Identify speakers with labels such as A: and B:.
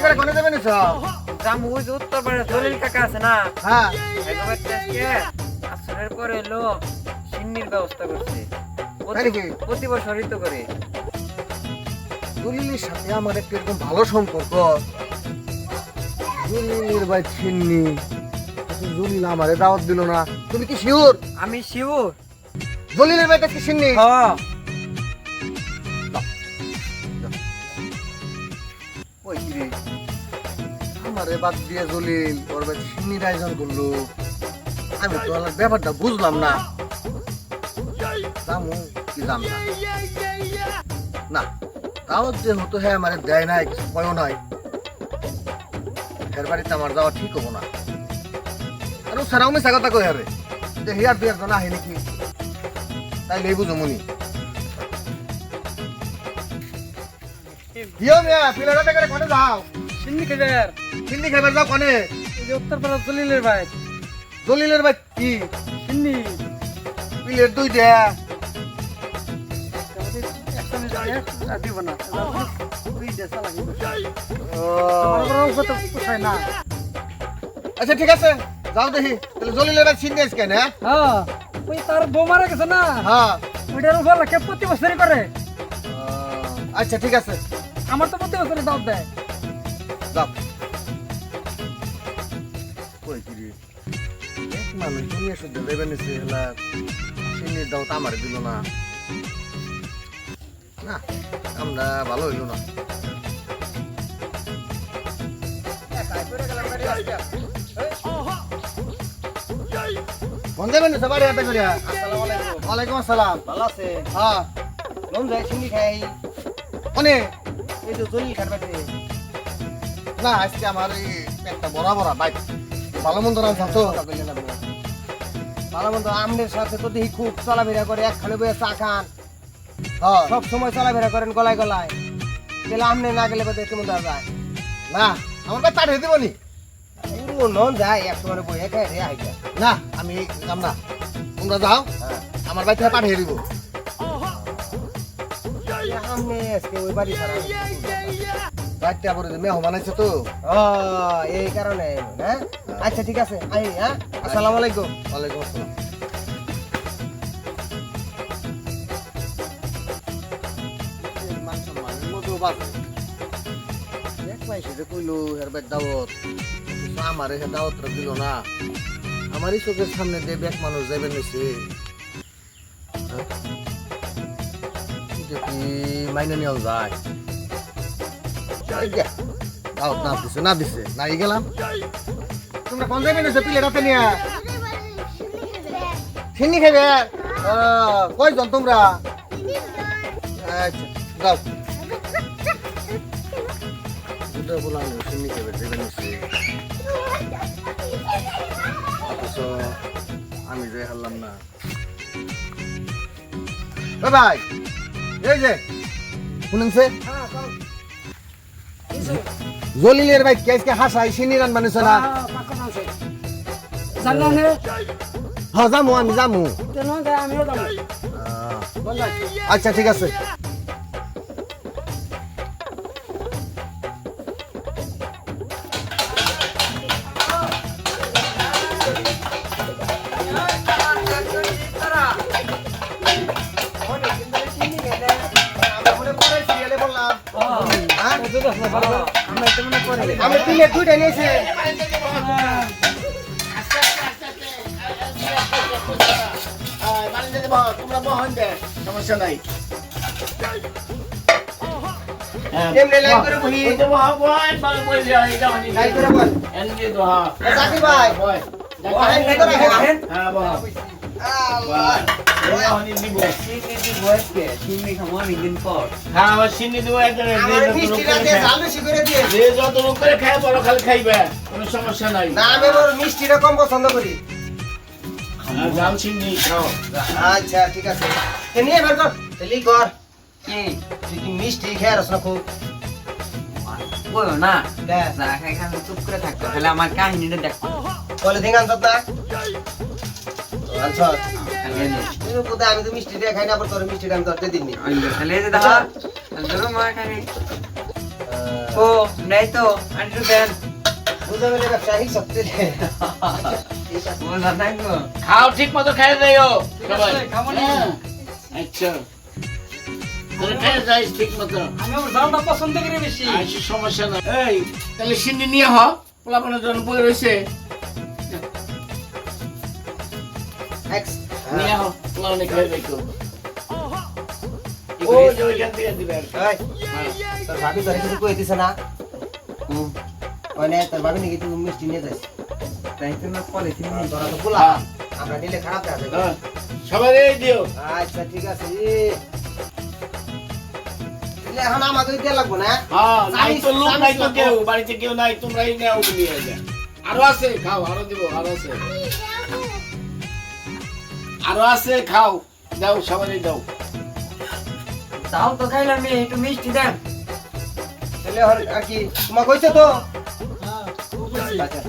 A: করে।
B: কোনে
A: উত্তর কাকা আছে না?
B: হ্যাঁ।
A: একবার আজকে আসরের পরে এলো সিন্নির ব্যবস্থা করছে। প্রতি-
B: তাই নাকি?
A: প্রতি বছরই তো করে।
B: জলিলের সাথে আমার একটা এরকম ভালো সম্পর্ক। ভাই ছিন্নি জলিল আমারে দাওয়াত দিল না। তুমি কি শিওর?
A: আমি শিউর
B: জলিলের ভাই কাছে ছিন্নি
A: হ
B: ওই রে বাদ দিয়ে জলিল, ওর করল। আমি তো ব্যাপারটা বুঝলাম না। জামু কি জাম না না যে হতো হ্যাঁ আমার দেয় নাই, কিছু নাই। এর বাড়িতে আমার যাওয়া ঠিক হব না। আর ও সারাও মিশা কথা কই আরে। যে হিয়ার দুই একজন আহে নাকি? তাই লেবু জমুনি মিয়া দেখে কোনে যাও?
C: সিন্নি খেবের
B: হিন্দি খাবার যাও কোনে?
C: যে উত্তরপাড়া জলিলের ভাই।
B: দলিলের ভাই কি?
C: সিন্নি।
B: পিলের দুই
C: না। না।
B: আচ্ছা ঠিক আছে। যাও দেখি। তাহলে জলিলের ভাই চিন্তা কেন হ্যাঁ
C: হ্যাঁ ওই তার বউ মারা গেছে না।
B: হ্যাঁ।
C: ওইটার উপর প্রতি বছরই করে।
B: আচ্ছা ঠিক আছে।
C: আমার তো প্রতি বছরই দাও দেয়।
B: যাও কই কি রে মানুষ দুনিয়া শুদ্ধ দেবে নিছে এলা চিনি দাও তো আমার দিল না। না আমরা ভালো হইল না। কোন দেবেন সবাই হাতে করিয়া?
D: আসসালামু আলাইকুম।
B: ওয়ালাইকুম আসসালাম।
D: ভালো আছে
B: হ্যাঁ।
D: লোন যাই চিনি খাই।
B: কোনে
D: এই জলিল
B: না আজকে আমার এই পেটটা বড় বড় বাইক। ভালো মন্দ রান্না তো
D: ভালো মন্দ আমনের সাথে তো দেখি খুব চলাফেরা করে একখানে বয়ে চা খান। সব সময় চলাফেরা করেন গলায় গলায়। তাহলে আমনে না গেলে বোধহয় কেমন যায়?
B: না আমার কাছে পাঠিয়ে দিব নি।
D: নন যায় এক সময় বয়ে খাই রে আইটা
B: না আমি যাম না। তোমরা যাও
D: হ্যাঁ।
B: আমার বাড়ি থেকে পাঠিয়ে দিব।
D: আমনে আজকে ওই বাড়ি ছাড়া।
B: বাড়িটা পরে মেহমান আছে তো?
D: ও এই কারণে হ্যাঁ? আচ্ছা ঠিক আছে আই হ্যাঁ? আসসালামু আলাইকুম।
B: ওয়ালাইকুম আসসালাম। দাওয়াত। দিল না। আমারই চোখের সামনে ব্যাগ মানুষ যাবে নিছে হ্যাঁ? মাইনে নেওয়া যায়। গে। না দিছে না দিছে। নাই গেলাম। তোমরা কোন যাবে নিছে পিলে রাতে নিয়ে? চিনি খাবে। কয়জন তোমরা? আচ্ছা যাও দুটো আমি যাই হারলাম না। ভাই, এই যে শুনেছে জলিলের ভাই কে আজকে হাসাই চিনি রান বানিয়েছে না? হ্যাঁ যামু আমি যামু। আচ্ছা ঠিক আছে।
A: করে
D: আমি পিলে দুইটা নিয়েছি
E: তোমরা বহন দে সমস্যা নাই
D: কেমনে লাইন করে
E: ওই যে বহা বহন ভালো করে যা এটা হনি
D: লাইন করে বল
E: এন দিয়ে দোহা
D: জাকির ভাই
E: বয়
D: বহেন ভিতরে হেন
E: হ্যাঁ বহা
D: আল্লাহ
E: বয় হনি দিব
A: বয়সকে চিনি খামো আমি দিন পর।
E: হ্যাঁ আমার চিনি দিব একজনে
D: মিষ্টি রাতে জাল বেশি করে দিয়ে।
E: যে যত লোক করে খায় বড় খালি খাইবে কোনো সমস্যা নাই।
D: না আমি ওর মিষ্টিটা কম পছন্দ করি।
E: হ্যাঁ, জাল চিনি খাও।
D: আচ্ছা ঠিক আছে। এ নিয়ে বের কর। তেলি কর। কি? তুই কি মিষ্টি খেয়ে রস না খুব?
A: বলো না। যা খাই খান চুপ করে থাকতো তাহলে আমার কাহিনীটা দেখো।
D: বলে দিন আনছত না আনছত কোথায় আমি তো মিষ্টি খাই না আবার তোর মিষ্টিটা আমি দিয়ে দিবনি
A: আইলো খালি যে দেখা ধরো মা খালি ও নাই তো আন্টু দেন
E: খাও ঠিক মতো খাই। আচ্ছা খাই যাইস ঠিক মতো
C: আমি পছন্দ করি বেশি
E: সমস্যা নাই এই তাহলে সিন্নি নিয়ে হ পোলাপানের জন্য বই রয়েছে নিয়ে হ পোলাপানে খাই দেখো ও যে ওইখান দিবে আর হ্যাঁ।
D: তোর ভাবি তোর কিছু কই দিছে না মানে তোর ভাবি নাকি তুই মিষ্টি নিয়ে যাস
A: তাই তো না পলিথিন
D: তোরা তো বলা। আমরা নিলে খারাপ হয়ে
E: হ্যাঁ। সবাই দিও।
D: আচ্ছা ঠিক আছে এখন আমাকে দিয়ে লাগবো না?
E: হ্যাঁ নাই তো লোক নাই তো কেউ বাড়িতে কেউ নাই তোমরাই নেও নিয়ে যা আরও আছে খাও আরও দিব আরও আছে। আরও আছে খাও। দাও সবাই দাও
A: তাও তো খাইলাম একটু মিষ্টি দেন।
D: তাহলে আর কি তোমাকে কইছে তো?
C: হ্যাঁ
D: আচ্ছা।